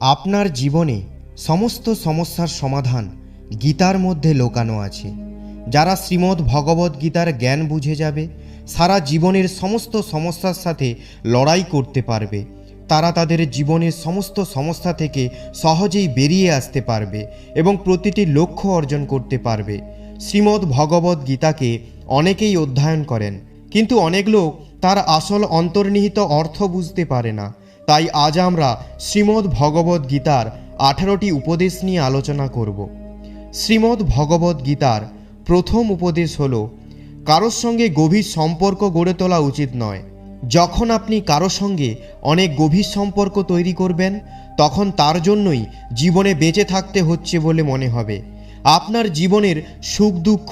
আপনার জীবনে সমস্ত সমস্যার সমাধান গীতার মধ্যে লোকানো আছে। যারা শ্রীমদ্ ভগবদ্ গীতার জ্ঞান বুঝে যাবে, সারা জীবনের সমস্ত সমস্যার সাথে লড়াই করতে পারবে। তারা তাদের জীবনের সমস্ত সমস্যা থেকে সহজেই বেরিয়ে আসতে পারবে এবং প্রতিটি লক্ষ্য অর্জন করতে পারবে। শ্রীমদ্ ভগবদ্ গীতাকে অনেকেই অধ্যয়ন করেন, কিন্তু অনেক লোক তার আসল অন্তর্নিহিত অর্থ বুঝতে পারে না। তাই আজ আমরা শ্রীমদ্ ভগবদ্ গীতার আঠারোটি উপদেশ নিয়ে আলোচনা করব। শ্রীমদ্ ভগবদ্ গীতার প্রথম উপদেশ হল, কারোর সঙ্গে গভীর সম্পর্ক গড়ে তোলা উচিত নয়। যখন আপনি কারও সঙ্গে অনেক গভীর সম্পর্ক তৈরি করবেন, তখন তার জন্যই জীবনে বেঁচে থাকতে হচ্ছে বলে মনে হবে। আপনার জীবনের সুখ দুঃখ,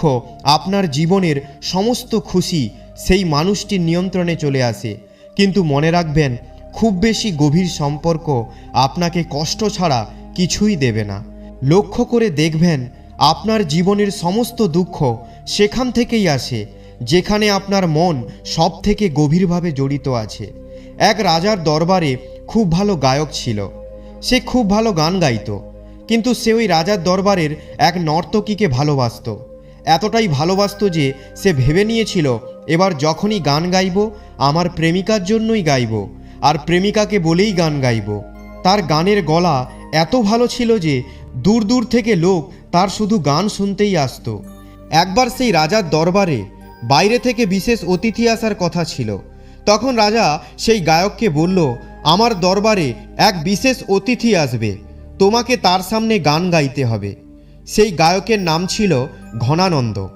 আপনার জীবনের সমস্ত খুশি সেই মানুষটির নিয়ন্ত্রণে চলে আসে। কিন্তু মনে রাখবেন খুব বেশি গভীর সম্পর্ক আপনাকে কষ্ট ছাড়া কিছুই দেবে না। লক্ষ্য করে দেখবেন, আপনার জীবনের সমস্ত দুঃখ সেখান থেকেই আসে, যেখানে আপনার মন সব থেকে গভীরভাবে জড়িত আছে। এক রাজার দরবারে খুব ভালো গায়ক ছিল। সে খুব ভালো গান গাইত, কিন্তু সে ওই রাজার দরবারের এক নর্তকীকে ভালোবাসতো। এতটাই ভালোবাসতো যে সে ভেবে নিয়েছিল, এবার যখনই গান গাইব, আমার প্রেমিকার জন্যই গাইব। আর প্রেমিকাকে বলেই গান গাইব। তার গানের গলা এত ভালো ছিল যে দূর দূর থেকে লোক তার শুধু গান শুনতেই আসতো। একবার সেই রাজার দরবারে বাইরে থেকে বিশেষ অতিথি আসার কথা ছিল। তখন রাজা সেই গায়ককে বলল, আমার দরবারে এক বিশেষ অতিথি আসবে। তোমাকে তার সামনে গান গাইতে হবে। সেই গায়কের নাম ছিল ঘনানন্দ।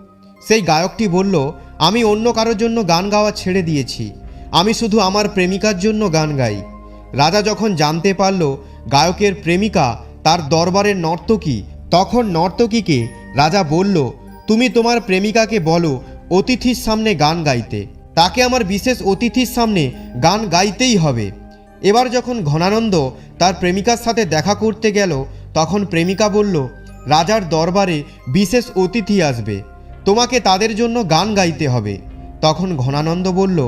সেই গায়কটি বলল, আমি অন্য কারোর জন্য গান গাওয়া ছেড়ে দিয়েছি। আমি শুধু আমার প্রেমিকার জন্য গান গাই। রাজা যখন জানতে পারল গায়কের প্রেমিকা তার দরবারের নর্তকী, তখন নর্তকীকে রাজা বলল, তুমি তোমার প্রেমিকাকে বলো অতিথির সামনে গান গাইতে। তাকে আমার বিশেষ অতিথির সামনে গান গাইতেই হবে। এবার যখন ঘনানন্দ তার প্রেমিকার সাথে দেখা করতে গেল, তখন প্রেমিকা বলল, রাজার দরবারে বিশেষ অতিথি আসবে। তোমাকে তাদের জন্য গান গাইতে হবে। তখন ঘনানন্দ বলল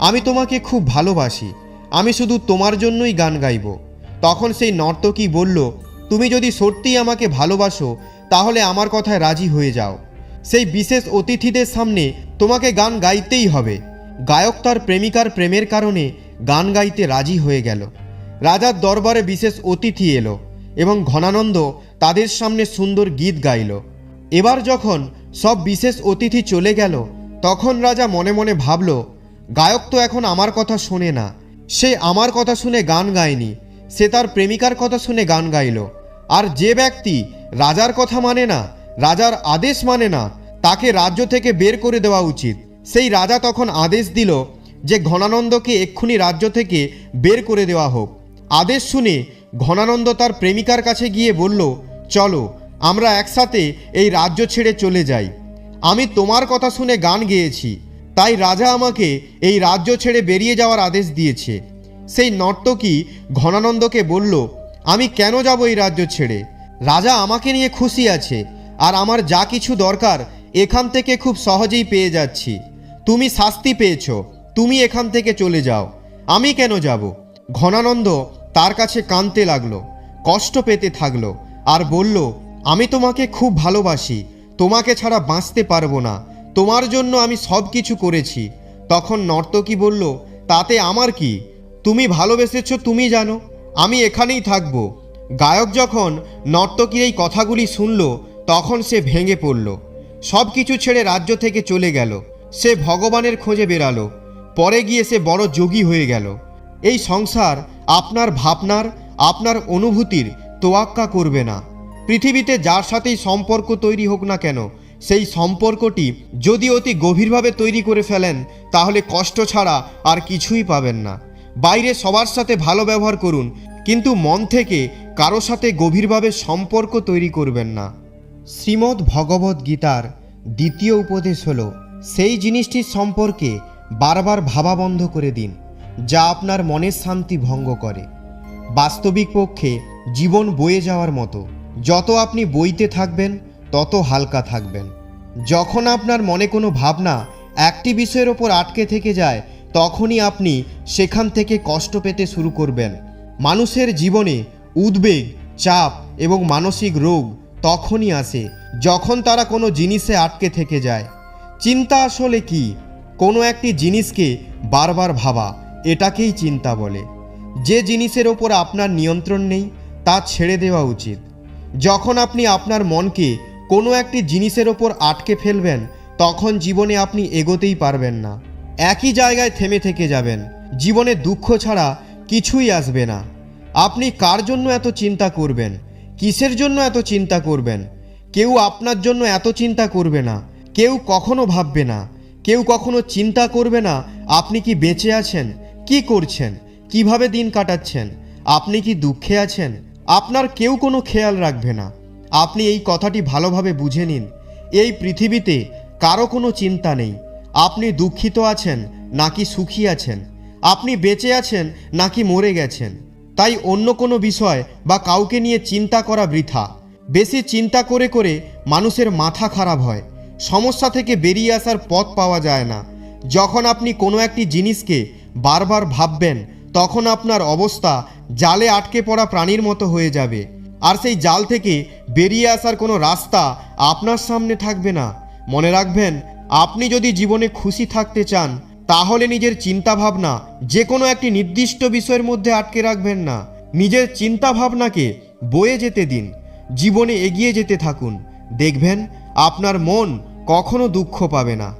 আমি তোমাকে খুব ভালোবাসি। আমি শুধু তোমার জন্যই গান গাইব। তখন সেই নর্তকী বলল, তুমি যদি সত্যিই আমাকে ভালোবাসো, তাহলে আমার কথায় রাজি হয়ে যাও। সেই বিশেষ অতিথিদের সামনে তোমাকে গান গাইতেই হবে। গায়ক তার প্রেমিকার প্রেমের কারণে গান গাইতে রাজি হয়ে গেল। রাজার দরবারে বিশেষ অতিথি এলো এবং ঘনানন্দ তাদের সামনে সুন্দর গীত গাইল। এবার যখন সব বিশেষ অতিথি চলে গেল, তখন রাজা মনে মনে ভাবল গায়ক তো এখন আমার কথা শোনে না। সে আমার কথা শুনে গান গায়নি। সে তার প্রেমিকার কথা শুনে গান গাইল। আর যে ব্যক্তি রাজার কথা মানে না, রাজার আদেশ মানে না, তাকে রাজ্য থেকে বের করে দেওয়া উচিত। সেই রাজা তখন আদেশ দিল যে ঘনানন্দকে এক্ষুনি রাজ্য থেকে বের করে দেওয়া হোক। আদেশ শুনে ঘনানন্দ তার প্রেমিকার কাছে গিয়ে বলল, চলো, আমরা একসাথে এই রাজ্য ছেড়ে চলে যাই। আমি তোমার কথা শুনে গান গেয়েছি। তাই রাজা আমাকে এই রাজ্য ছেড়ে বেরিয়ে যাওয়ার আদেশ দিয়েছে। সেই নর্তকী ঘনানন্দকে বলল, আমি কেন যাব এই রাজ্য ছেড়ে? রাজা আমাকে নিয়ে খুশি আছে, আর আমার যা কিছু দরকার এখান থেকে খুব সহজেই পেয়ে যাচ্ছি। তুমি শাস্তি পেয়েছ, তুমি এখান থেকে চলে যাও। আমি কেন যাব? ঘনানন্দ তার কাছে কাঁদতে লাগল, কষ্ট পেতে থাকল, আর বলল, আমি তোমাকে খুব ভালোবাসি, তোমাকে ছাড়া বাঁচতে পারব না। তোমার জন্য আমি সব কিছু করেছি। তখন নর্তকী বলল, তাতে আমার কি? তুমি ভালোবেসেছো, তুমি জানো। আমি এখানেই থাকব। গায়ক যখন নর্তকীর এই কথাগুলি শুনল, তখন সে ভেঙে পড়ল। সব কিছু ছেড়ে রাজ্য থেকে চলে গেল। সে ভগবানের খোঁজে বেরালো পরে গিয়ে সে বড় যোগী হয়ে গেল। এই সংসার আপনার ভাবনার, আপনার অনুভূতির তোয়াক্কা করবে না। পৃথিবীতে যার সাথেই সম্পর্ক তৈরি হোক না কেন সেই সম্পর্কটি যদি অতি গভীরভাবে তৈরি করে ফেলেন, তাহলে কষ্ট ছাড়া আর কিছুই পাবেন না। বাইরে সবার সাথে ভালো ব্যবহার করুন, কিন্তু মন থেকে কারও সাথে গভীরভাবে সম্পর্ক তৈরি করবেন না। শ্রীমদ্ ভগবদ গীতার দ্বিতীয় উপদেশ হল, সেই জিনিসটির সম্পর্কে বারবার ভাবা বন্ধ করে দিন, যা আপনার মনের শান্তি ভঙ্গ করে। বাস্তবিক পক্ষে জীবন বয়ে যাওয়ার মতো, যত আপনি বইতে থাকবেন তত হালকা থাকবেন। যখন আপনার মনে কোনো ভাবনা একটি বিষয়ের ওপর আটকে থেকে যায়, তখনই আপনি সেখান থেকে কষ্ট পেতে শুরু করবেন। মানুষের জীবনে উদ্বেগ, চাপ এবং মানসিক রোগ তখনই আসে, যখন তারা কোনো জিনিসে আটকে থেকে যায়। চিন্তা আসলে কি? কোনো একটি জিনিসকে বারবার ভাবা, এটাকেই চিন্তা বলে। যে জিনিসের ওপর আপনার নিয়ন্ত্রণ নেই, তা ছেড়ে দেওয়া উচিত। যখন আপনি আপনার মনকে কোনো একটি জিনিসের ওপর আটকে ফেলবেন, তখন জীবনে আপনি এগোতেই পারবেন না। একই জায়গায় থেমে থেকে যাবেন। জীবনে দুঃখ ছাড়া কিছুই আসবে না। আপনি কার জন্য এত চিন্তা করবেন? কিসের জন্য এত চিন্তা করবেন? কেউ আপনার জন্য এত চিন্তা করবে না। কেউ কখনো ভাববে না। কেউ কখনো চিন্তা করবে না, আপনি কি বেঁচে আছেন? কি করছেন? কীভাবে দিন কাটাচ্ছেন? আপনি কি দুঃখে আছেন? আপনার কেউ কোনো খেয়াল রাখবে না। আপনি এই কথাটি ভালোভাবে বুঝে নিন। এই পৃথিবীতে কারও কোনো চিন্তা নেই। আপনি দুঃখিত আছেন, নাকি সুখী আছেন? আপনি বেঁচে আছেন, নাকি মরে গেছেন? তাই অন্য কোনো বিষয় বা কাউকে নিয়ে চিন্তা করা বৃথা। বেশি চিন্তা করে করে মানুষের মাথা খারাপ হয়। সমস্যা থেকে বেরিয়ে আসার পথ পাওয়া যায় না। যখন আপনি কোনো একটি জিনিসকে বারবার ভাববেন, তখন আপনার অবস্থা জালে আটকে পড়া প্রাণীর মতো হয়ে যাবে। আর সেই জাল থেকে বেরিয়ে আসার কোনো রাস্তা আপনার সামনে থাকবে না। মনে রাখবেন, আপনি যদি জীবনে খুশি থাকতে চান, তাহলে নিজের চিন্তা ভাবনা যে কোনো একটি নির্দিষ্ট বিষয়ের মধ্যে আটকে রাখবেন না। নিজের চিন্তা ভাবনাকে বয়ে যেতে দিন, জীবনে এগিয়ে যেতে থাকুন। দেখবেন, আপনার মন কখনো দুঃখ পাবে না।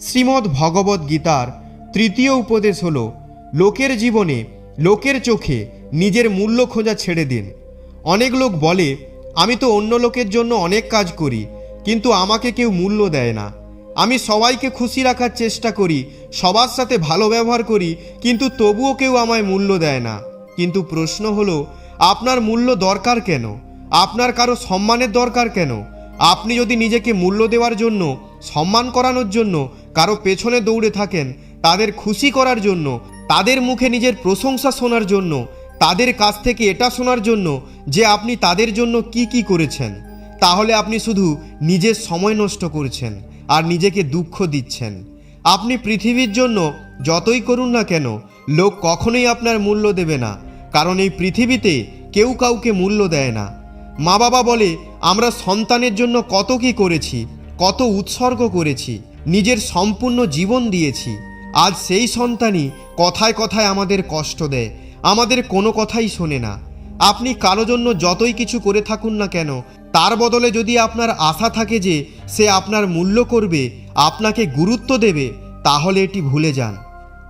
শ্রীমদ্ ভগবত গীতার তৃতীয় উপদেশ হল, লোকের জীবনে লোকের চোখে নিজের মূল্য খোঁজা ছেড়ে দিন। অনেক লোক বলে, আমি তো অন্য লোকের জন্য অনেক কাজ করি, কিন্তু আমাকে কেউ মূল্য দেয় না। আমি সবাইকে খুশি রাখার চেষ্টা করি, সবার সাথে ভালো ব্যবহার করি, কিন্তু তবুও কেউ আমায় মূল্য দেয় না। কিন্তু প্রশ্ন হলো, আপনার মূল্য দরকার কেন? আপনার কারও সম্মানের দরকার কেন? আপনি যদি নিজেকে মূল্য দেওয়ার জন্য, সম্মান করানোর জন্য কারও পেছনে দৌড়ে থাকেন, তাদের খুশি করার জন্য, তাদের মুখে নিজের প্রশংসা শোনার জন্য তাদের কাছ থেকে এটা শোনার জন্য যে আপনি তাদের জন্য কি কি করেছেন। তাহলে আপনি শুধু নিজের সময় নষ্ট করছেন আর নিজেকে দুঃখ দিচ্ছেন। আপনি পৃথিবীর জন্য যতই করুন না কেন, লোক কখনোই আপনার মূল্য দেবে না, কারণ এই পৃথিবীতে কেউ কাউকে মূল্য দেয় না। মা বাবা বলে, আমরা সন্তানের জন্য কত কি করেছি, কত উৎসর্গ করেছি, নিজের সম্পূর্ণ জীবন দিয়েছি, আজ সেই সন্তানই কথায় কথায় আমাদের কষ্ট দেয় আমাদের কোনো কথাই শোনে না। আপনি কারও জন্য যতই কিছু করে থাকুন না কেন, তার বদলে যদি আপনার আশা থাকে যে সে আপনার মূল্য করবে, আপনাকে গুরুত্ব দেবে, তাহলে এটি ভুলে যান।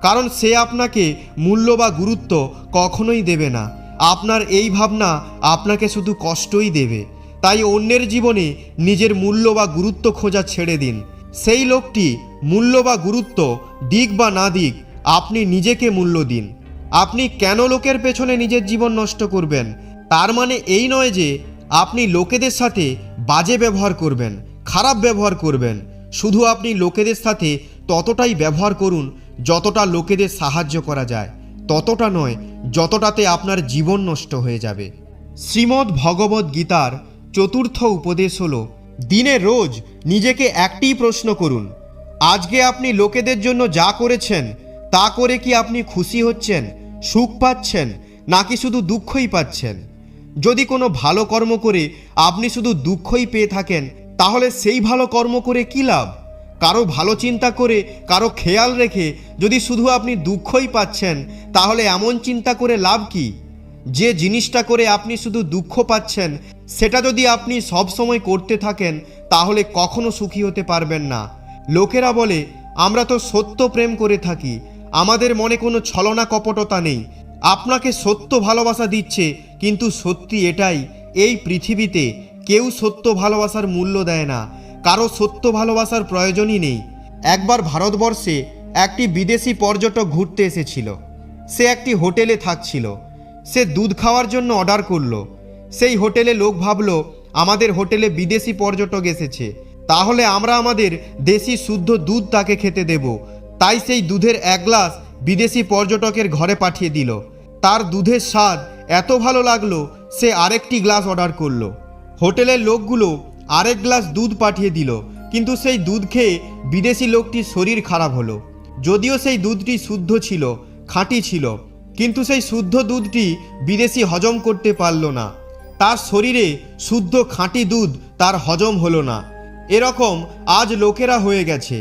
কারণ সে আপনাকে মূল্য বা গুরুত্ব কখনোই দেবে না। আপনার এই ভাবনা আপনাকে শুধু কষ্টই দেবে। তাই অন্যের জীবনে নিজের মূল্য বা গুরুত্ব খোঁজা ছেড়ে দিন। সেই লোকটি মূল্য বা গুরুত্ব দিক বা না দিক, আপনি নিজেকে মূল্য দিন। আপনি কেন লোকের পেছনে নিজের জীবন নষ্ট করবেন? তার মানে এই নয় যে, আপনি লোকেদের সাথে বাজে ব্যবহার করবেন, খারাপ ব্যবহার করবেন। শুধু আপনি লোকেদের সাথে ততটাই ব্যবহার করুন, যতটা লোকেদের সাহায্য করা যায়। ততটা নয়, যতটাতে আপনার জীবন নষ্ট হয়ে যাবে। শ্রীমদ্ ভগবত গীতার চতুর্থ উপদেশ হল, দিনে রোজ নিজেকে একটি প্রশ্ন করুন। আজকে আপনি লোকেদের জন্য যা করেছেন, তা করে কি আপনি খুশি হচ্ছেন? সুখ পাচ্ছেন নাকি শুধু দুঃখই পাচ্ছেন? যদি কোনো ভালো কর্ম করে আপনি শুধু দুঃখই পেয়ে থাকেন, তাহলে সেই ভালো কর্ম করে কী লাভ? কারও ভালো চিন্তা করে কারও খেয়াল রেখে যদি শুধু আপনি দুঃখই পাচ্ছেন, তাহলে এমন চিন্তা করে লাভ কি? যে জিনিসটা করে আপনি শুধু দুঃখ পাচ্ছেন, সেটা যদি আপনি সব সময় করতে থাকেন, তাহলে কখনো সুখী হতে পারবেন না। লোকেরা বলে, আমরা তো সত্য প্রেম করে থাকি আমাদের মনে কোনো ছলনা কপটতা নেই। আপনাকে সত্য ভালোবাসা দিচ্ছে, কিন্তু সত্যি এটাই, এই পৃথিবীতে কেউ সত্য ভালোবাসার মূল্য দেয় না, কারও সত্য ভালোবাসার প্রয়োজনই নেই। একবার ভারতবর্ষে একটি বিদেশি পর্যটক ঘুরতে এসেছিল। সে একটি হোটেলে থাকছিল। সে দুধ খাওয়ার জন্য অর্ডার করল। সেই হোটেলে লোক ভাবলো, আমাদের হোটেলে বিদেশি পর্যটক এসেছে। তাহলে আমরা আমাদের দেশি শুদ্ধ দুধ তাকে খেতে দেব। তাই সেই দুধের এক গ্লাস বিদেশি পর্যটকের ঘরে পাঠিয়ে দিল। তার দুধের স্বাদ এত ভালো লাগল, সে আরেকটি গ্লাস অর্ডার করল। হোটেলের লোকগুলো আরেক গ্লাস দুধ পাঠিয়ে দিল, কিন্তু সেই দুধ খেয়ে বিদেশি লোকটির শরীর খারাপ হলো। যদিও সেই দুধটি শুদ্ধ ছিল, খাঁটি ছিল, কিন্তু সেই শুদ্ধ দুধটি বিদেশি হজম করতে পারল না। তার শরীরে শুদ্ধ খাঁটি দুধ তার হজম হলো না। এরকম আজ লোকেরা হয়ে গেছে।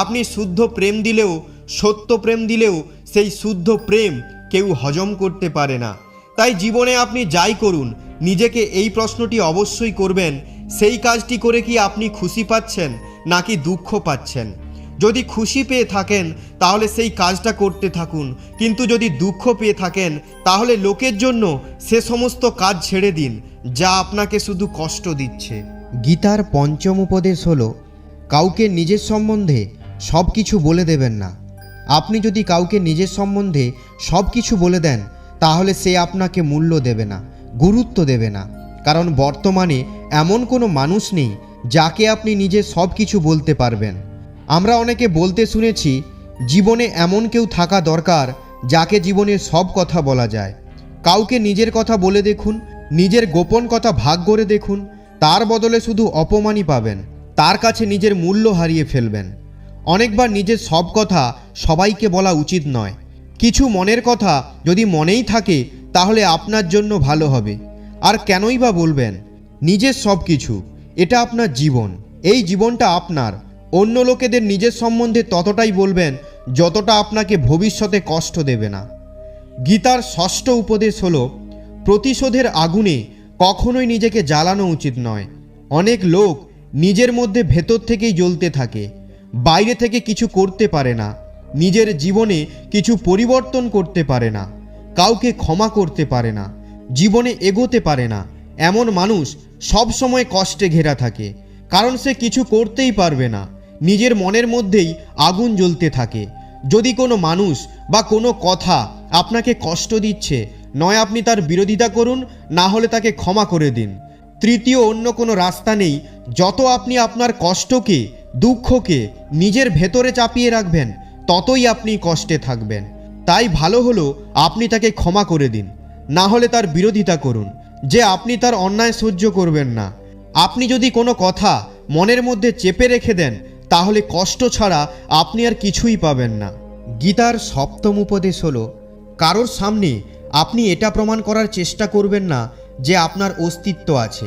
আপনি শুদ্ধ প্রেম দিলেও, সত্য প্রেম দিলেও, সেই শুদ্ধ প্রেম কেউ হজম করতে পারে না। তাই জীবনে আপনি যাই করুন, নিজেকে এই প্রশ্নটি অবশ্যই করবেন, সেই কাজটি করে কি আপনি খুশি পাচ্ছেন, নাকি দুঃখ পাচ্ছেন? যদি খুশি পেয়ে থাকেন, তাহলে সেই কাজটা করতে থাকুন, কিন্তু যদি দুঃখ পেয়ে থাকেন, তাহলে লোকের জন্য সে সমস্ত কাজ ছেড়ে দিন, যা আপনাকে শুধু কষ্ট দিচ্ছে। গীতার পঞ্চম উপদেশ হলো, কাউকে নিজের সম্বন্ধে সব কিছু বলে দেবেন না। আপনি যদি কাউকে নিজের সম্বন্ধে সব কিছু বলে দেন, তাহলে সে আপনাকে মূল্য দেবে না, গুরুত্ব দেবে না। কারণ বর্তমানে এমন কোনো মানুষ নেই, যাকে আপনি নিজে সব কিছু বলতে পারবেন। আমরা অনেকে বলতে শুনেছি, জীবনে এমন কেউ থাকা দরকার, যাকে জীবনের সব কথা বলা যায়। কাউকে নিজের কথা বলে দেখুন, নিজের গোপন কথা ভাগ করে দেখুন, তার বদলে শুধু অপমানই পাবেন, তার কাছে নিজের মূল্য হারিয়ে ফেলবেন। অনেকবার নিজের সব কথা সবাইকে বলা উচিত নয়। কিছু মনের কথা যদি মনেই থাকে, তাহলে আপনার জন্য ভালো হবে। আর কেনই বা বলবেন? নিজের সব কিছু, এটা আপনার জীবন। এই জীবনটা আপনার। অন্য লোকেদের নিজের সম্বন্ধে ততটাই বলবেন, যতটা আপনাকে ভবিষ্যতে কষ্ট দেবে না। গীতার ষষ্ঠ উপদেশ হল, প্রতিশোধের আগুনে কখনোই নিজেকে জ্বালানো উচিত নয়। অনেক লোক নিজের মধ্যে ভেতর থেকেই জ্বলতে থাকে। বাইরে থেকে কিছু করতে পারে না, নিজের জীবনে কিছু পরিবর্তন করতে পারে না, কাউকে ক্ষমা করতে পারে না, জীবনে এগোতে পারে না। এমন মানুষ সব সময় কষ্টে ঘেরা থাকে, কারণ সে কিছু করতেই পারবে না, নিজের মনের মধ্যেই আগুন জ্বলতে থাকে। যদি কোনো মানুষ বা কোনো কথা আপনাকে কষ্ট দিচ্ছে, নয় আপনি তার বিরোধিতা করুন, না হলে তাকে ক্ষমা করে দিন। তৃতীয় অন্য কোনো রাস্তা নেই, যত আপনি আপনার কষ্টকে দুঃখকে নিজের ভেতরে চাপিয়ে রাখবেন, ততই আপনি কষ্টে থাকবেন। তাই ভালো হলো আপনি তাকে ক্ষমা করে দিন, না হলে তার বিরোধিতা করুন, যে আপনি তার অন্যায় সহ্য করবেন না। আপনি যদি কোনো কথা মনের মধ্যে চেপে রেখে দেন, তাহলে কষ্ট ছাড়া আপনি আর কিছুই পাবেন না। গীতার সপ্তম উপদেশ হল, কারোর সামনে আপনি এটা প্রমাণ করার চেষ্টা করবেন না যে আপনার অস্তিত্ব আছে।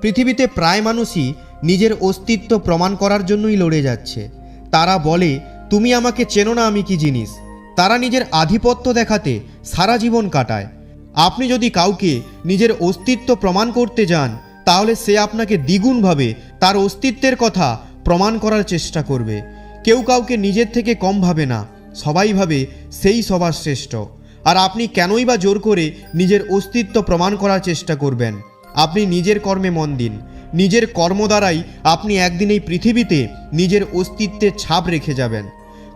পৃথিবীতে প্রায় মানুষই নিজের অস্তিত্ব প্রমাণ করার জন্যই লড়ে যাচ্ছে। তারা বলে, তুমি আমাকে চেনো না আমি কি জিনিস? তারা নিজের আধিপত্য দেখাতে সারা জীবন কাটায়। আপনি যদি কাউকে নিজের অস্তিত্ব প্রমাণ করতে যান, তাহলে সে আপনাকে দ্বিগুণভাবে তার অস্তিত্বের কথা প্রমাণ করার চেষ্টা করবে। কেউ কাউকে নিজের থেকে কম ভাবে না, সবাই ভাবে সেই সবার শ্রেষ্ঠ। আর আপনি কেনই বা জোর করে নিজের অস্তিত্ব প্রমাণ করার চেষ্টা করবেন? আপনি নিজের কর্মে মন দিন। নিজের কর্ম দ্বারাই আপনি একদিন এই পৃথিবীতে নিজের অস্তিত্বের ছাপ রেখে যাবেন।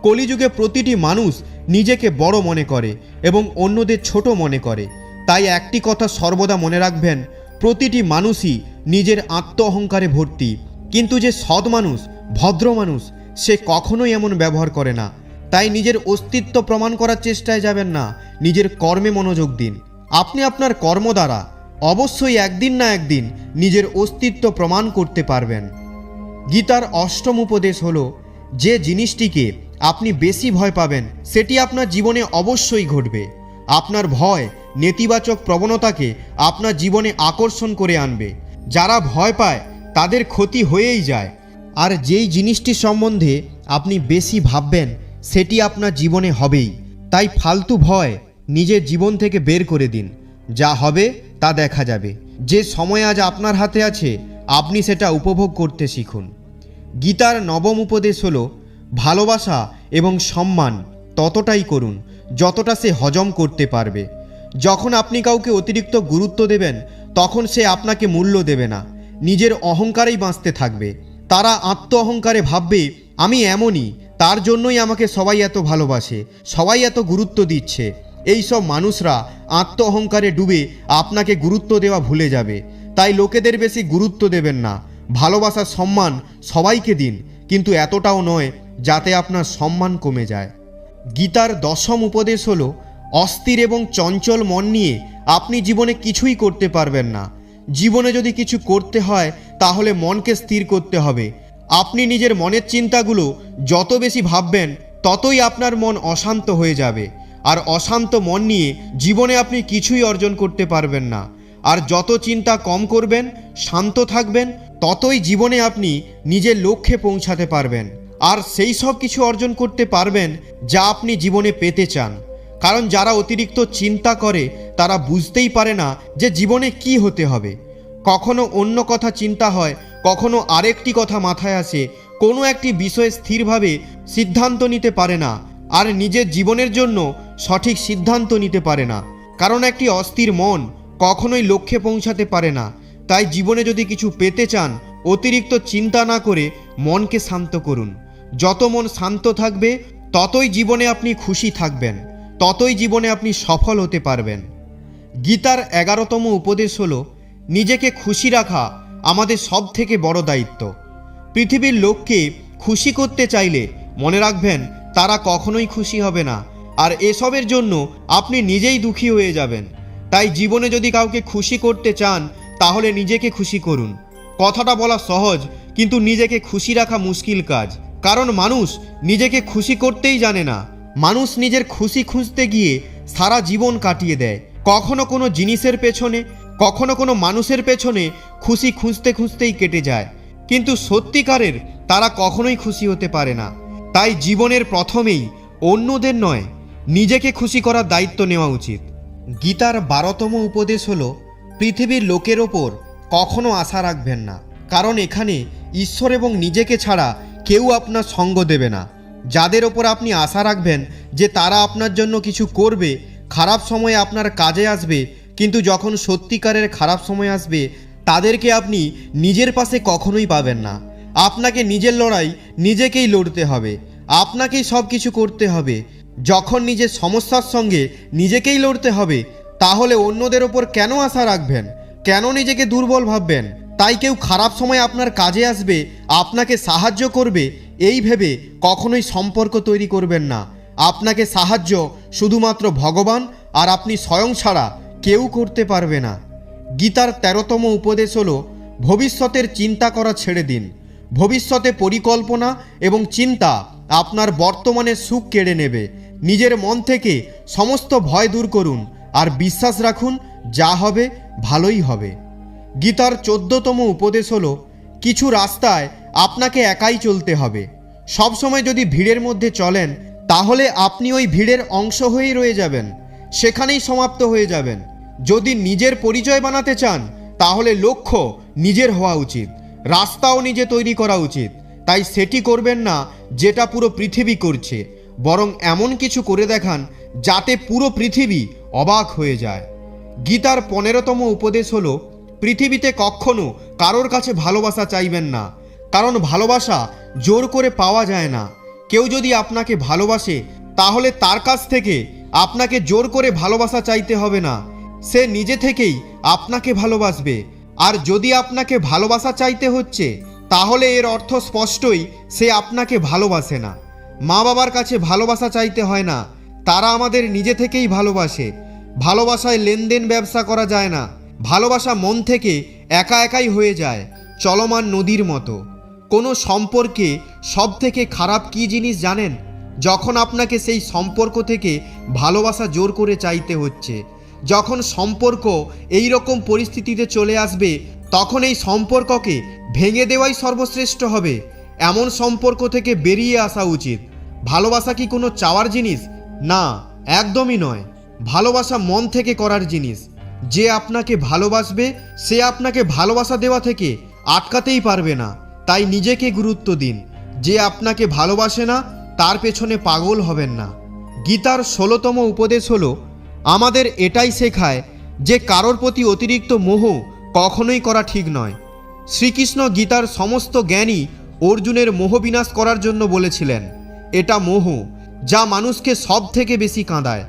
কলিযুগে প্রতিটি মানুষ নিজেকে বড় মনে করে এবং অন্যদের ছোট মনে করে। তাই একটি কথা সর্বদা মনে রাখবেন, প্রতিটি মানুষই নিজের আত্ম অহংকারে ভর্তি। কিন্তু যে সৎ মানুষ, ভদ্র মানুষ, সে কখনোই এমন ব্যবহার করে না। তাই নিজের অস্তিত্ব প্রমাণ করার চেষ্টায় যাবেন না, নিজের কর্মে মনোযোগ দিন। আপনি আপনার কর্ম দ্বারা অবশ্যই একদিন না একদিন নিজের অস্তিত্ব প্রমাণ করতে পারবেন। গীতার অষ্টম উপদেশ হলো, যে জিনিসটিকে আপনি বেশি ভয় পাবেন, সেটি আপনার জীবনে অবশ্যই ঘটবে। আপনার ভয় নেতিবাচক প্রবণতাকে আপনার জীবনে আকর্ষণ করে আনবে। যারা ভয় পায়, তাদের ক্ষতি হয়েই যায়। আর যেই জিনিসটি সম্বন্ধে আপনি বেশি ভাববেন, সেটি আপনার জীবনে হবেই। তাই ফালতু ভয় নিজের জীবন থেকে বের করে দিন। যা হবে তা দেখা যাবে। যে সময় আজ আপনার হাতে আছে, আপনি সেটা উপভোগ করতে শিখুন। গীতার নবম উপদেশ হল, ভালোবাসা এবং সম্মান ততটাই করুন, যতটা সে হজম করতে পারবে। যখন আপনি কাউকে অতিরিক্ত গুরুত্ব দেবেন, তখন সে আপনাকে মূল্য দেবে না। নিজের অহংকারেই বাঁচতে থাকবে। তারা আত্ম অহংকারে ভাববে, আমি এমনই, তার জন্যই আমাকে সবাই এত ভালোবাসে, সবাই এত গুরুত্ব দিচ্ছে। এই সব মানুষরা আত্ম অহংকারে ডুবে আপনাকে গুরুত্ব দেওয়া ভুলে যাবে। তাই লোকেদের বেশি গুরুত্ব দেবেন না। ভালোবাসার সম্মান সবাইকে দিন, কিন্তু এতটাও নয় যাতে আপনার সম্মান কমে যায়। গীতার দশম উপদেশ হলো, অস্থির এবং চঞ্চল মন নিয়ে আপনি জীবনে কিছুই করতে পারবেন না। জীবনে যদি কিছু করতে হয়, তাহলে মনকে স্থির করতে হবে। আপনি নিজের মনের চিন্তাগুলো যত বেশি ভাববেন, ততই আপনার মন অশান্ত হয়ে যাবে। আর অশান্ত মন নিয়ে জীবনে আপনি কিছুই অর্জন করতে পারবেন না। আর যত চিন্তা কম করবেন, শান্ত থাকবেন, ততই জীবনে আপনি নিজের লক্ষ্যে পৌঁছাতে পারবেন। আর সেই সব কিছু অর্জন করতে পারবেন যা আপনি জীবনে পেতে চান। কারণ যারা অতিরিক্ত চিন্তা করে, তারা বুঝতেই পারে না যে জীবনে কি হতে হবে। কখনো অন্য কথা চিন্তা হয়, কখনো আরেকটি কথা মাথায় আসে, কোনো একটি বিষয়ে স্থিরভাবে সিদ্ধান্ত নিতে পারে না। আর নিজের জীবনের জন্য সঠিক সিদ্ধান্ত নিতে পারে না। কারণ একটি অস্থির মন কখনোই লক্ষ্যে পৌঁছাতে পারে না। তাই জীবনে যদি কিছু পেতে চান, অতিরিক্ত চিন্তা না করে মনকে শান্ত করুন। যত মন শান্ত থাকবে, ততই জীবনে আপনি খুশি থাকবেন। ততই জীবনে আপনি সফল হতে পারবেন। গীতার এগারোতম উপদেশ হল, নিজেকে খুশি রাখা আমাদের সব থেকে বড় দায়িত্ব। পৃথিবীর লোককে খুশি করতে চাইলে মনে রাখবেন, তারা কখনোই খুশি হবে না। আর এসবের জন্য আপনি নিজেই দুঃখী হয়ে যাবেন। তাই জীবনে যদি কাউকে খুশি করতে চান, তাহলে নিজেকে খুশি করুন। কথাটা বলা সহজ, কিন্তু নিজেকে খুশি রাখা মুশকিল কাজ। কারণ মানুষ নিজেকে খুশি করতেই জানে না। মানুষ নিজের খুশি খুঁজতে গিয়ে সারা জীবন কাটিয়ে দেয়। কখনো কোনো জিনিসের পেছনে, কখনো কোনো মানুষের পেছনে খুশি খুঁজতে খুঁজতেই কেটে যায়। কিন্তু সত্যিকারের তারা কখনোই খুশি হতে পারে না। তাই জীবনের প্রথমেই অন্যদের নয় নিজেকে খুশি করার দায়িত্ব নেওয়া উচিত। গীতার বারোতম উপদেশ হল, পৃথিবীর লোকের ওপর কখনো আশা রাখবেন না, কারণ এখানে ঈশ্বর এবং নিজেকে ছাড়া কেউ আপনার সঙ্গ দেবে না। যাদের ওপর আপনি আশা রাখবেন যে তারা আপনার জন্য কিছু করবে, খারাপ সময়ে আপনার কাজে আসবে, কিন্তু যখন সত্যিকারের খারাপ সময় আসবে, তাদেরকে আপনি নিজের পাশে কখনোই পাবেন না। আপনাকে নিজের লড়াই নিজেকেই লড়তে হবে, আপনাকেই সব কিছু করতে হবে। যখন নিজের সমস্যার সঙ্গে নিজেকেই লড়তে হবে, তাহলে অন্যদের ওপর কেন আশা রাখবেন? কেন নিজেকে দুর্বল ভাববেন? তাই কেউ খারাপ সময় আপনার কাজে আসবে, আপনাকে সাহায্য করবে, এই ভেবে কখনোই সম্পর্ক তৈরি করবেন না। আপনাকে সাহায্য শুধুমাত্র ভগবান আর আপনি স্বয়ং ছাড়া কেউ করতে পারবে না। গীতার তেরোতম উপদেশ হল, ভবিষ্যতের চিন্তা করা ছেড়ে দিন। ভবিষ্যতে পরিকল্পনা এবং চিন্তা আপনার বর্তমানে সুখ কেড়ে নেবে। নিজের মন থেকে সমস্ত ভয় দূর করুন আর বিশ্বাস রাখুন, যা হবে ভালোই হবে। গীতার চোদ্দতম উপদেশ হল, কিছু রাস্তায় আপনাকে একাই চলতে হবে। সবসময় যদি ভিড়ের মধ্যে চলেন, তাহলে আপনি ওই ভিড়ের অংশ হয়েই রয়ে যাবেন, সেখানেই সমাপ্ত হয়ে যাবেন। যদি নিজের পরিচয় বানাতে চান, তাহলে লক্ষ্য নিজের হওয়া উচিত, রাস্তাও নিজে তৈরি করা উচিত। তাই সেটি করবেন না, যেটা পুরো পৃথিবী করছে। বরং এমন কিছু করে দেখান যাতে পুরো পৃথিবী অবাক হয়ে যায়। গীতার পনেরোতম উপদেশ হলো, পৃথিবীতে কখনো কারোর কাছে ভালোবাসা চাইবেন না, কারণ ভালোবাসা জোর করে পাওয়া যায় না। কেউ যদি আপনাকে ভালোবাসে, তাহলে তার কাছ থেকে আপনাকে জোর করে ভালোবাসা চাইতে হবে না। সে নিজে থেকেই আপনাকে ভালোবাসবে। আর যদি আপনাকে ভালোবাসা চাইতে হচ্ছে, তাহলে এর অর্থ স্পষ্টই সে আপনাকে ভালোবাসে না। মা বাবার কাছে ভালোবাসা চাইতে হয় না। তারা আমাদের নিজে থেকেই ভালোবাসে। ভালোবাসায় লেনদেন ব্যবসা করা যায় না। ভালোবাসা মন থেকে একা একাই হয়ে যায়, চলমান নদীর মতো। কোনো সম্পর্কে সব থেকে খারাপ কী জিনিস জানেন? যখন আপনাকে সেই সম্পর্ক থেকে ভালোবাসা জোর করে চাইতে হচ্ছে। যখন সম্পর্ক এই রকম পরিস্থিতিতে চলে আসবে, তখন এই সম্পর্ককে ভেঙে দেওয়াই সর্বশ্রেষ্ঠ হবে। এমন সম্পর্ক থেকে বেরিয়ে আসা উচিত। ভালোবাসা কি কোনো চাওয়ার জিনিস? না, একদমই নয়। ভালোবাসা মন থেকে করার জিনিস। যে আপনাকে ভালোবাসবে, সে আপনাকে ভালোবাসা দেওয়া থেকে আটকাতেই পারবে না। তাই নিজেকে গুরুত্ব দিন। যে আপনাকে ভালোবাসে না, তার পেছনে পাগল হবেন না। গীতার ষোলোতম উপদেশ হল, আমাদের এটাই শেখায় যে কারোর প্রতি অতিরিক্ত মোহ কখনোই করা ঠিক নয়। শ্রীকৃষ্ণ গীতার সমস্ত জ্ঞানই অর্জুনের মোহ বিনাশ করার জন্য বলেছিলেন এটা মোহ, যা মানুষকে সব থেকে বেশি কাঁদায়।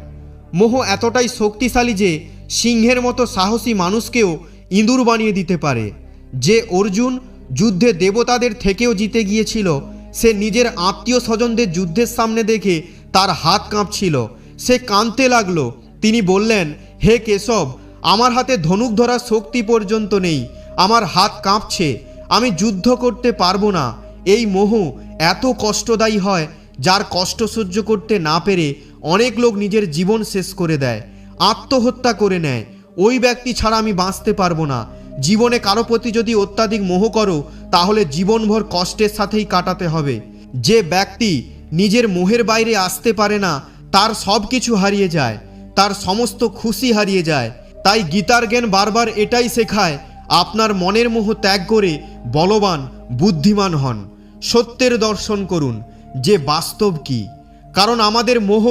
মোহ এতটাই শক্তিশালী যে সিংহের মতো সাহসী মানুষকেও ইঁদুর বানিয়ে দিতে পারে। যে অর্জুন যুদ্ধে দেবতাদের থেকেও জিতে গিয়েছিল, সে নিজের আত্মীয় স্বজনদের যুদ্ধের সামনে দেখে তার হাত কাঁপছিল। সে কাঁদতে লাগল। তিনি বললেন, হে কেশব, আমার হাতে ধনুক ধরার শক্তি পর্যন্ত নেই। আমার হাত কাঁপছে। আমি যুদ্ধ করতে পারব না। এই মোহ এত কষ্টদায়ী হয় যার কষ্ট সহ্য করতে না পেরে অনেক লোক নিজের জীবন শেষ করে দেয়, আত্মহত্যা করে নেয়। ওই ব্যক্তি ছাড়া আমি বাঁচতে পারব না। জীবনে কারও প্রতি যদি অত্যাধিক মোহ করো, তাহলে জীবনভর কষ্টের সাথেই কাটাতে হবে। যে ব্যক্তি নিজের মোহের বাইরে আসতে পারে না, তার সব কিছু হারিয়ে যায়, তার সমস্ত খুশি হারিয়ে যায়। তাই গীতার জ্ঞান বারবার এটাই শেখায়, আপনার মনের মোহ ত্যাগ করে বলবান, বুদ্ধিমান হন। সত্যের দর্শন করুন। যে বাস্তব কি? কারণ আমাদের মোহ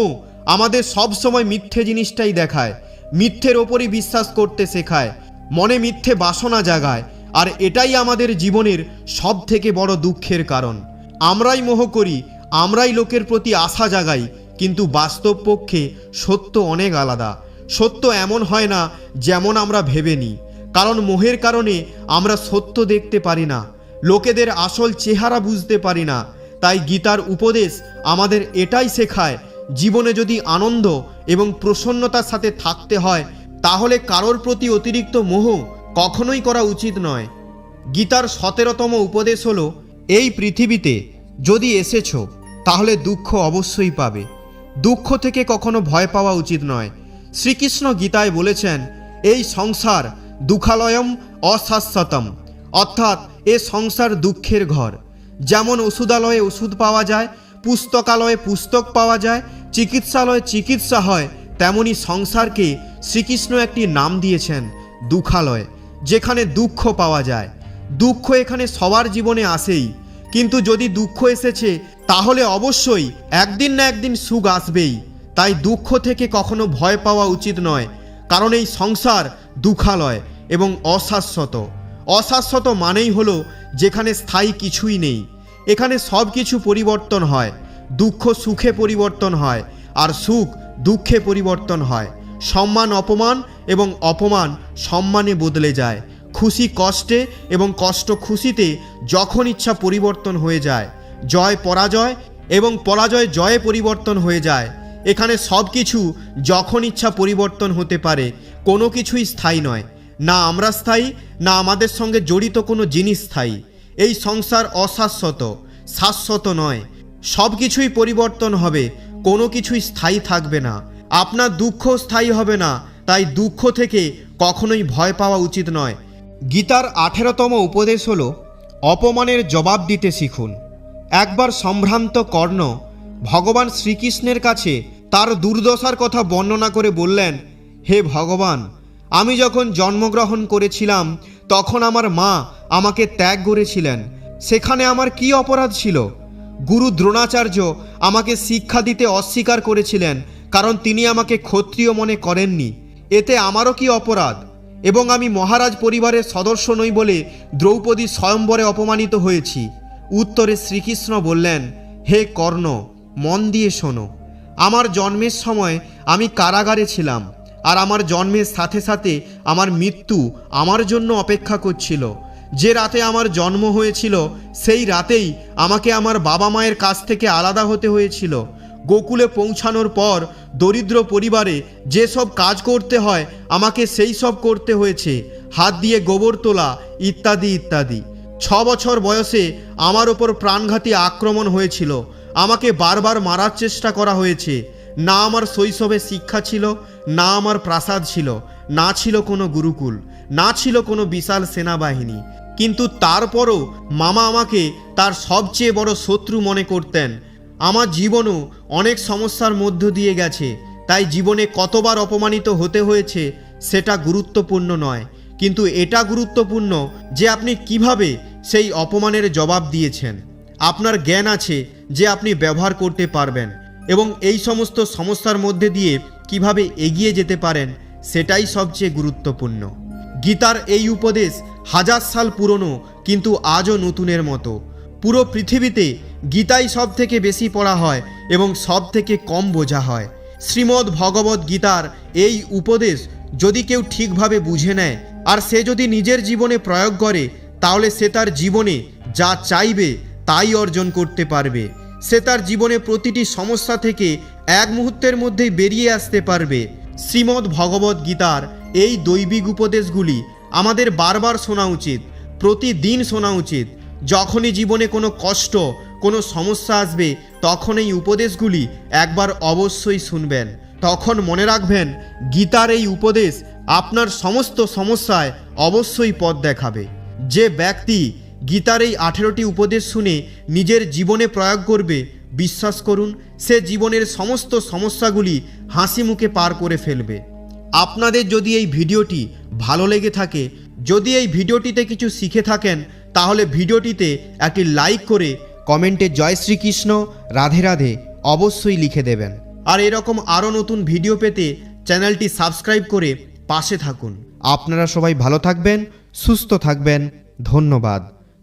আমাদের সব সময় মিথ্যে জিনিসটাই দেখায়, মিথ্যের ওপরই বিশ্বাস করতে শেখায়, মনে মিথ্যে বাসনা জাগায়, আর এটাই আমাদের জীবনের সব থেকে বড় দুঃখের কারণ। আমরাই মোহ করি, আমরাই লোকের প্রতি আশা জাগাই, কিন্তু বাস্তব পক্ষে সত্য অনেক আলাদা। সত্য এমন হয় না যেমন আমরা ভেবে নিই। কারণ মোহের কারণে আমরা সত্য দেখতে পারি না, লোকেদের আসল চেহারা বুঝতে পারি না তাই গীতার উপদেশ আমাদের এটাই শেখায়, জীবনে যদি আনন্দ এবং প্রসন্নতার সাথে থাকতে হয়, তাহলে কারোর প্রতি অতিরিক্ত মোহ কখনোই করা উচিত নয়। গীতার সতেরোতম উপদেশ হলো, এই পৃথিবীতে যদি এসেছ, তাহলে দুঃখ অবশ্যই পাবে। দুঃখ থেকে কখনো ভয় পাওয়া উচিত নয়। শ্রীকৃষ্ণ গীতায় বলেছেন, এই সংসার দুঃখালয়ম অশাশ্বতম, অর্থাৎ এ সংসার দুঃখের ঘর। যেমন ওষুধালয়ে ওষুধ পাওয়া যায়, পুস্তকালয়ে পুস্তক পাওয়া যায়, চিকিৎসালয়ে চিকিৎসা হয়, তেমনি সংসারকে শ্রীকৃষ্ণ একটি নাম দিয়েছেন, দুঃখালয়, যেখানে দুঃখ পাওয়া যায়। দুঃখ এখানে সবার জীবনে আসেই, কিন্তু যদি দুঃখ এসেছে, তাহলে অবশ্যই একদিন না একদিন সুখ আসবেই। তাই দুঃখ থেকে কখনো ভয় পাওয়া উচিত নয়, কারণ এই সংসার দুঃখালয় এবং অশাশ্বত। অশাশ্বত মানেই হলো যেখানে স্থায়ী কিছুই নেই। এখানে সব কিছু পরিবর্তন হয়। দুঃখ সুখে পরিবর্তন হয় আর সুখ দুঃখে পরিবর্তন হয়। সম্মান অপমান এবং অপমান সম্মানে বদলে যায়। খুশি কষ্টে এবং কষ্ট খুশিতে যখন ইচ্ছা পরিবর্তন হয়ে যায়। জয় পরাজয় এবং পরাজয় জয়ে পরিবর্তন হয়ে যায়। এখানে সব কিছু যখন ইচ্ছা পরিবর্তন হতে পারে, কোনো কিছুই স্থায়ী নয়। না আমরা স্থায়ী, না আমাদের সঙ্গে জড়িত কোনো জিনিস স্থায়ী। এই সংসার অশাশ্বত, শাশ্বত নয়। সব কিছুই পরিবর্তন হবে, কোনো কিছুই স্থায়ী থাকবে না। আপনার দুঃখ স্থায়ী হবে না, তাই দুঃখ থেকে কখনোই ভয় পাওয়া উচিত নয়। গীতার আঠেরোতম উপদেশ হল, অপমানের জবাব দিতে শিখুন। একবার সম্ভ্রান্ত কর্ণ ভগবান শ্রীকৃষ্ণের কাছে তার দুর্দশার কথা বর্ণনা করে বললেন, হে ভগবান আমি যখন জন্মগ্রহণ করেছিলাম, তখন আমার মা আমাকে ত্যাগ করেছিলেন। সেখানে আমার কি অপরাধ ছিল? গুরু দ্রোণাচার্য আমাকে শিক্ষা দিতে অস্বীকার করেছিলেন, কারণ তিনি আমাকে ক্ষত্রিয় মনে করেননি। এতে আমারও কি অপরাধ? এবং আমি মহারাজ পরিবারের সদস্য নই বলে দ্রৌপদী স্বয়ম্বরে অপমানিত হয়েছি। উত্তরে শ্রীকৃষ্ণ বললেন, হে কর্ণ, মন দিয়ে শোনো। আমার জন্মের সময় আমি কারাগারে ছিলাম। আর আমার জন্মের সাথে সাথে আমার মৃত্যু আমার জন্য অপেক্ষা করছিল। যে রাতে আমার জন্ম হয়েছিল, সেই রাতেই আমাকে আমার বাবা মায়ের কাছ থেকে আলাদা হতে হয়েছিল। গোকুলে পৌঁছানোর পর দরিদ্র পরিবারে যেসব কাজ করতে হয়, আমাকে সেই সব করতে হয়েছে। হাত দিয়ে গোবর তোলা, ইত্যাদি ইত্যাদি। ছ বছর বয়সে আমার ওপর প্রাণঘাতী আক্রমণ হয়েছিল। আমাকে বারবার মারার চেষ্টা করা হয়েছে। না আমার শৈশবে শিক্ষা ছিল, না আমার প্রাসাদ ছিল, না ছিল কোনো গুরুকুল, না ছিল কোনো বিশাল সেনাবাহিনী। কিন্তু তারপরও মামা আমাকে তার সবচেয়ে বড় শত্রু মনে করতেন। আমার জীবনও অনেক সমস্যার মধ্য দিয়ে গেছে, তাই জীবনে কতবার অপমানিত হতে হয়েছে সেটা গুরুত্বপূর্ণ নয়। কিন্তু এটা গুরুত্বপূর্ণ যে আপনি কীভাবে সেই অপমানের জবাব দিয়েছেন। আপনার জ্ঞান আছে যে আপনি ব্যবহার করতে পারবেন। এবং এই সমস্ত সমস্যার মধ্যে দিয়ে কীভাবে এগিয়ে যেতে পারেন, সেটাই সবচেয়ে গুরুত্বপূর্ণ। গীতার এই উপদেশ হাজার সাল পুরনো, কিন্তু আজও নতুনের মতো। পুরো পৃথিবীতে গীতাই সব থেকে বেশি পড়া হয় এবং সব থেকে কম বোঝা হয়। শ্রীমদ্ ভগবত গীতার এই উপদেশ যদি কেউ ঠিকভাবে বুঝে নেয়, আর সে যদি নিজের জীবনে প্রয়োগ করে, তাহলে সে তার জীবনে যা চাইবে, তাই অর্জন করতে পারবে। সে তার জীবনে প্রতিটি সমস্যা থেকে এক মুহূর্তের মধ্যেই বেরিয়ে আসতে পারবে। শ্রীমদ্ ভগবত গীতার এই দৈবিক উপদেশগুলি আমাদের বারবার শোনা উচিত, প্রতিদিন শোনা উচিত। যখনই জীবনে কোনো কষ্ট, কোনো সমস্যা আসবে, তখন এই উপদেশগুলি একবার অবশ্যই শুনবেন। তখন মনে রাখবেন, গীতার এই উপদেশ আপনার সমস্ত সমস্যায় অবশ্যই পথ দেখাবে। যে ব্যক্তি গীতার এই আঠেরোটি উপদেশ শুনে নিজের জীবনে প্রয়োগ করবে, বিশ্বাস করুন, সে জীবনের সমস্ত সমস্যাগুলি হাসি মুখে পার করে ফেলবে। আপনাদের যদি এই ভিডিওটি ভালো লেগে থাকে, যদি এই ভিডিওটিতে কিছু শিখে থাকেন, তাহলে ভিডিওটিতে একটি লাইক করে কমেন্টে জয় শ্রীকৃষ্ণ, রাধে রাধে অবশ্যই লিখে দেবেন। আর এরকম আরও নতুন ভিডিও পেতে চ্যানেলটি সাবস্ক্রাইব করে পাশে থাকুন। আপনারা সবাই ভালো থাকবেন, সুস্থ থাকবেন, ধন্যবাদ।